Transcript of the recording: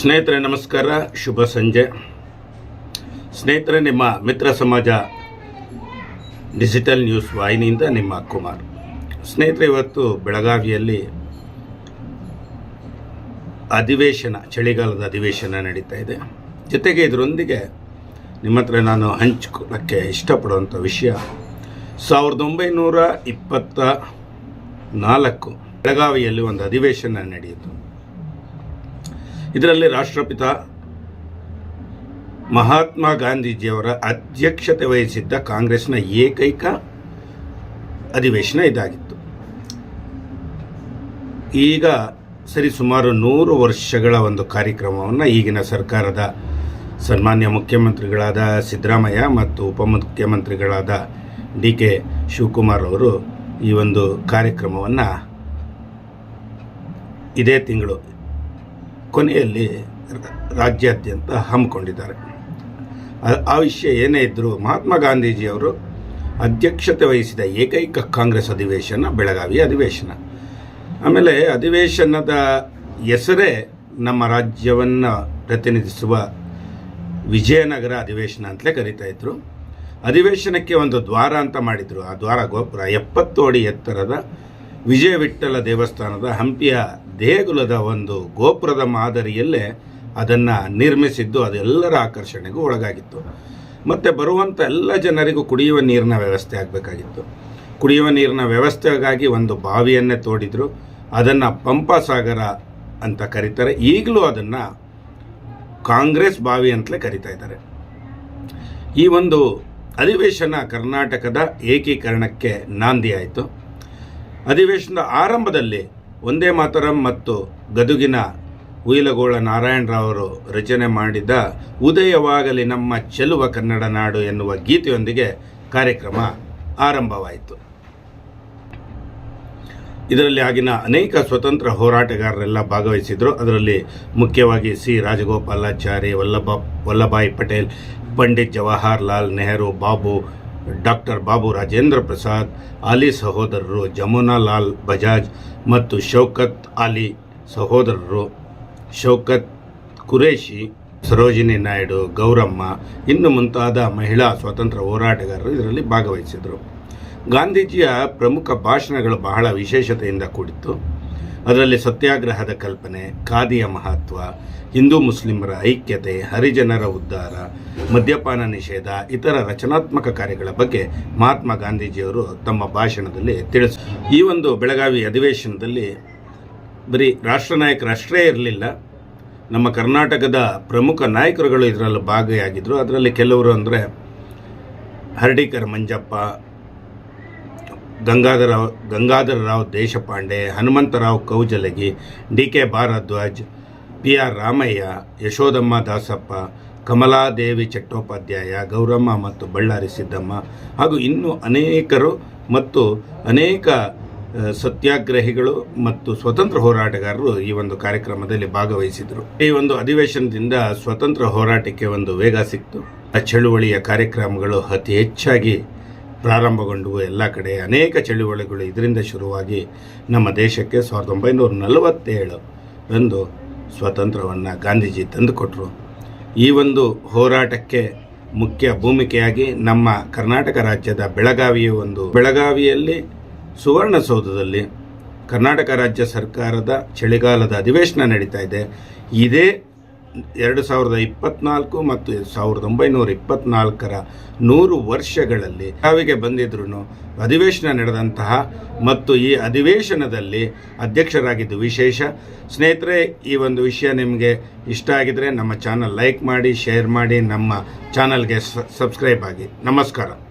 ಸ್ನೇಹಿತರೆ, ನಮಸ್ಕಾರ. ಶುಭ ಸಂಜೆ. ಸ್ನೇಹಿತರೆ, ನಿಮ್ಮ ಮಿತ್ರ ಸಮಾಜ ಡಿಜಿಟಲ್ ನ್ಯೂಸ್ ವಾಹಿನಿಯಿಂದ ನಿಮ್ಮ ಕುಮಾರ್. ಸ್ನೇಹಿತರೆ, ಇವತ್ತು ಬೆಳಗಾವಿಯಲ್ಲಿ ಅಧಿವೇಶನ, ಚಳಿಗಾಲದ ಅಧಿವೇಶನ ನಡೀತಾ ಇದೆ. ಜೊತೆಗೆ ಇದರೊಂದಿಗೆ ನಿಮ್ಮ ಹತ್ರ ನಾನು ಹಂಚ್ಕೊಳ್ಳೋಕ್ಕೆ ಇಷ್ಟಪಡುವಂಥ ವಿಷಯ, ಸಾವಿರದ ಒಂಬೈನೂರ ಇಪ್ಪತ್ತ ನಾಲ್ಕು ಬೆಳಗಾವಿಯಲ್ಲಿ ಒಂದು ಅಧಿವೇಶನ ನಡೆಯಿತು. ಇದರಲ್ಲಿ ರಾಷ್ಟ್ರಪಿತ ಮಹಾತ್ಮ ಗಾಂಧೀಜಿಯವರ ಅಧ್ಯಕ್ಷತೆ ವಹಿಸಿದ್ದ ಕಾಂಗ್ರೆಸ್ನ ಏಕೈಕ ಅಧಿವೇಶನ ಇದಾಗಿತ್ತು. ಈಗ ಸರಿ ಸುಮಾರು ನೂರು ವರ್ಷಗಳ ಒಂದು ಕಾರ್ಯಕ್ರಮವನ್ನು ಈಗಿನ ಸರ್ಕಾರದ ಸನ್ಮಾನ್ಯ ಮುಖ್ಯಮಂತ್ರಿಗಳಾದ ಸಿದ್ದರಾಮಯ್ಯ ಮತ್ತು ಉಪಮುಖ್ಯಮಂತ್ರಿಗಳಾದ ಡಿ ಕೆ ಶಿವಕುಮಾರ್ ಅವರು ಈ ಒಂದು ಕಾರ್ಯಕ್ರಮವನ್ನು ಇದೇ ತಿಂಗಳು ಕೊನೆಯಲ್ಲಿ ರಾಜ್ಯಾದ್ಯಂತ ಹಮ್ಮಿಕೊಂಡಿದ್ದಾರೆ. ಆ- ವಿಷಯ ಏನೇ ಇದ್ದರೂ ಮಹಾತ್ಮ ಗಾಂಧೀಜಿಯವರು ಅಧ್ಯಕ್ಷತೆ ವಹಿಸಿದ ಏಕೈಕ ಕಾಂಗ್ರೆಸ್ ಅಧಿವೇಶನ ಬೆಳಗಾವಿ ಅಧಿವೇಶನ. ಆಮೇಲೆ ಅಧಿವೇಶನದ ಹೆಸರೇ ನಮ್ಮ ರಾಜ್ಯವನ್ನು ಪ್ರತಿನಿಧಿಸುವ ವಿಜಯನಗರ ಅಧಿವೇಶನ ಅಂತಲೇ ಕರಿತಾ ಇದ್ರು. ಅಧಿವೇಶನಕ್ಕೆ ಒಂದು ದ್ವಾರ ಅಂತ ಮಾಡಿದರು. ಆ ದ್ವಾರ ಗೋಪುರ ಎಪ್ಪತ್ತು ಅಡಿ ಎತ್ತರದ ವಿಜಯ ವಿಠ್ಠಲ ದೇವಸ್ಥಾನದ ಹಂಪಿಯ ದೇಗುಲದ ಒಂದು ಗೋಪುರದ ಮಾದರಿಯಲ್ಲೇ ಅದನ್ನು ನಿರ್ಮಿಸಿದ್ದು ಅದೆಲ್ಲರ ಆಕರ್ಷಣೆಗೂ ಒಳಗಾಗಿತ್ತು. ಮತ್ತು ಬರುವಂಥ ಎಲ್ಲ ಜನರಿಗೂ ಕುಡಿಯುವ ನೀರಿನ ವ್ಯವಸ್ಥೆ ಆಗಬೇಕಾಗಿತ್ತು. ಕುಡಿಯುವ ನೀರಿನ ವ್ಯವಸ್ಥೆಗಾಗಿ ಒಂದು ಬಾವಿಯನ್ನೇ ತೋಡಿದ್ರು. ಅದನ್ನು ಪಂಪಸಾಗರ ಅಂತ ಕರೀತಾರೆ. ಈಗಲೂ ಅದನ್ನು ಕಾಂಗ್ರೆಸ್ ಬಾವಿ ಅಂತಲೇ ಕರಿತಾ ಇದ್ದಾರೆ. ಈ ಒಂದು ಅಧಿವೇಶನ ಕರ್ನಾಟಕದ ಏಕೀಕರಣಕ್ಕೆ ನಾಂದಿಯಾಯಿತು ಅಧಿವೇಶನದ ಆರಂಭದಲ್ಲಿ ಒಂದೇ ಮಾತರಂ ಮತ್ತು ಗದುಗಿನ ಉಯಿಲಗೋಳ ಅವರು ರಚನೆ ಮಾಡಿದ ಉದಯವಾಗಲಿ ನಮ್ಮ ಚೆಲುವ ಕನ್ನಡ ನಾಡು ಎನ್ನುವ ಗೀತೆಯೊಂದಿಗೆ ಕಾರ್ಯಕ್ರಮ ಆರಂಭವಾಯಿತು. ಇದರಲ್ಲಿ ಆಗಿನ ಅನೇಕ ಸ್ವತಂತ್ರ ಹೋರಾಟಗಾರರೆಲ್ಲ ಭಾಗವಹಿಸಿದರು. ಅದರಲ್ಲಿ ಮುಖ್ಯವಾಗಿ ಸಿ. ರಾಜಗೋಪಾಲಾಚಾರಿ ವಲ್ಲಭ, ವಲ್ಲಭಾಯಿ ಪಟೇಲ್, ಪಂಡಿತ್ ಜವಾಹರ್ಲಾಲ್ ನೆಹರು, ಬಾಬು ಡಾಕ್ಟರ್ ಬಾಬು ರಾಜೇಂದ್ರ ಪ್ರಸಾದ್, ಅಲಿ ಸಹೋದರರು ಜಮುನಾ ಲಾಲ್ ಬಜಾಜ್ ಮತ್ತು ಶೌಕತ್ ಅಲಿ ಸಹೋದರರು ಶೌಕತ್ ಕುರೇಶಿ ಸರೋಜಿನಿ ನಾಯ್ಡು, ಗೌರಮ್ಮ, ಇನ್ನು ಮುಂತಾದ ಮಹಿಳಾ ಸ್ವಾತಂತ್ರ್ಯ ಹೋರಾಟಗಾರರು ಇದರಲ್ಲಿ ಭಾಗವಹಿಸಿದರು. ಗಾಂಧೀಜಿಯ ಪ್ರಮುಖ ಭಾಷಣಗಳು ಬಹಳ ವಿಶೇಷತೆಯಿಂದ ಕೂಡಿತ್ತು. ಅದರಲ್ಲಿ ಸತ್ಯಾಗ್ರಹದ ಕಲ್ಪನೆ, ಖಾದಿಯ ಮಹತ್ವ, ಹಿಂದೂ ಮುಸ್ಲಿಮರ ಐಕ್ಯತೆ, ಹರಿಜನರ ಉದ್ಧಾರ, ಮದ್ಯಪಾನ ನಿಷೇಧ, ಇತರ ರಚನಾತ್ಮಕ ಕಾರ್ಯಗಳ ಬಗ್ಗೆ ಮಹಾತ್ಮ ಗಾಂಧೀಜಿಯವರು ತಮ್ಮ ಭಾಷಣದಲ್ಲಿ ತಿಳಿಸ ಈ ಒಂದು ಬೆಳಗಾವಿ ಅಧಿವೇಶನದಲ್ಲಿ ಬರೀ ರಾಷ್ಟ್ರ ನಾಯಕರು ಅಷ್ಟೇ ಇರಲಿಲ್ಲ. ನಮ್ಮ ಕರ್ನಾಟಕದ ಪ್ರಮುಖ ನಾಯಕರುಗಳು ಇದರಲ್ಲಿ ಭಾಗಿಯಾಗಿದ್ದರು ಅದರಲ್ಲಿ ಕೆಲವರು ಅಂದರೆ Hardikar Manjappa Gangadhara Gangadhara Rao Deshpande, Hanumantharao Kaujalagi D K Bharadwaj P R Ramaiah Yashodamma Dasappa, Kamaladevi Chattopadhyaya, Gowramma ಮತ್ತು ಬಳ್ಳಾರಿ ಸಿದ್ದಮ್ಮ ಹಾಗೂ ಇನ್ನೂ ಅನೇಕರು ಮತ್ತು ಅನೇಕ ಸತ್ಯಾಗ್ರಹಿಗಳು ಮತ್ತು ಸ್ವತಂತ್ರ ಹೋರಾಟಗಾರರು ಈ ಒಂದು ಕಾರ್ಯಕ್ರಮದಲ್ಲಿ ಭಾಗವಹಿಸಿದರು. ಈ ಒಂದು ಅಧಿವೇಶನದಿಂದ ಸ್ವತಂತ್ರ ಹೋರಾಟಕ್ಕೆ ಒಂದು ವೇಗ ಸಿಕ್ತು. ಆ ಚಳುವಳಿಯ ಕಾರ್ಯಕ್ರಮಗಳು ಅತಿ ಹೆಚ್ಚಾಗಿ ಪ್ರಾರಂಭಗೊಂಡವು ಎಲ್ಲ ಕಡೆ ಅನೇಕ ಚಳುವಳಿಗಳು ಇದರಿಂದ ಶುರುವಾಗಿ ನಮ್ಮ ದೇಶಕ್ಕೆ ಸಾವಿರದ ಒಂಬೈನೂರ ನಲವತ್ತೇಳು ರಂದು ಸ್ವಾತಂತ್ರ್ಯವನ್ನು ಗಾಂಧೀಜಿ ತಂದುಕೊಟ್ರು. ಈ ಒಂದು ಹೋರಾಟಕ್ಕೆ ಮುಖ್ಯ ಭೂಮಿಕೆಯಾಗಿ ನಮ್ಮ ಕರ್ನಾಟಕ ರಾಜ್ಯದ ಬೆಳಗಾವಿಯ ಒಂದು ಬೆಳಗಾವಿಯಲ್ಲಿ ಸುವರ್ಣಸೌಧದಲ್ಲಿ ಕರ್ನಾಟಕ ರಾಜ್ಯ ಸರ್ಕಾರದ ಚಳಿಗಾಲದ ಅಧಿವೇಶನ ನಡೀತಾ ಇದೆ. ಇದೇ ಎರಡು ಸಾವಿರದ ಇಪ್ಪತ್ನಾಲ್ಕು ಮತ್ತು ಸಾವಿರದ ಒಂಬೈನೂರ ಇಪ್ಪತ್ನಾಲ್ಕರ ನೂರು ವರ್ಷಗಳಲ್ಲಿ ಸಾವಿಗೆ ಬಂದಿದ್ರು ಅಧಿವೇಶನ ನಡೆದಂತಹ ಮತ್ತು ಈ ಅಧಿವೇಶನದಲ್ಲಿ ಅಧ್ಯಕ್ಷರಾಗಿದ್ದು ವಿಶೇಷ. ಸ್ನೇಹಿತರೆ, ಈ ಒಂದು ವಿಷಯ ನಿಮಗೆ ಇಷ್ಟ ಆಗಿದ್ರೆ ನಮ್ಮ ಚಾನಲ್ ಲೈಕ್ ಮಾಡಿ, ಶೇರ್ ಮಾಡಿ, ನಮ್ಮ ಚಾನಲ್ಗೆ ಸಬ್ಸ್ಕ್ರೈಬ್ ಆಗಿ. ನಮಸ್ಕಾರ.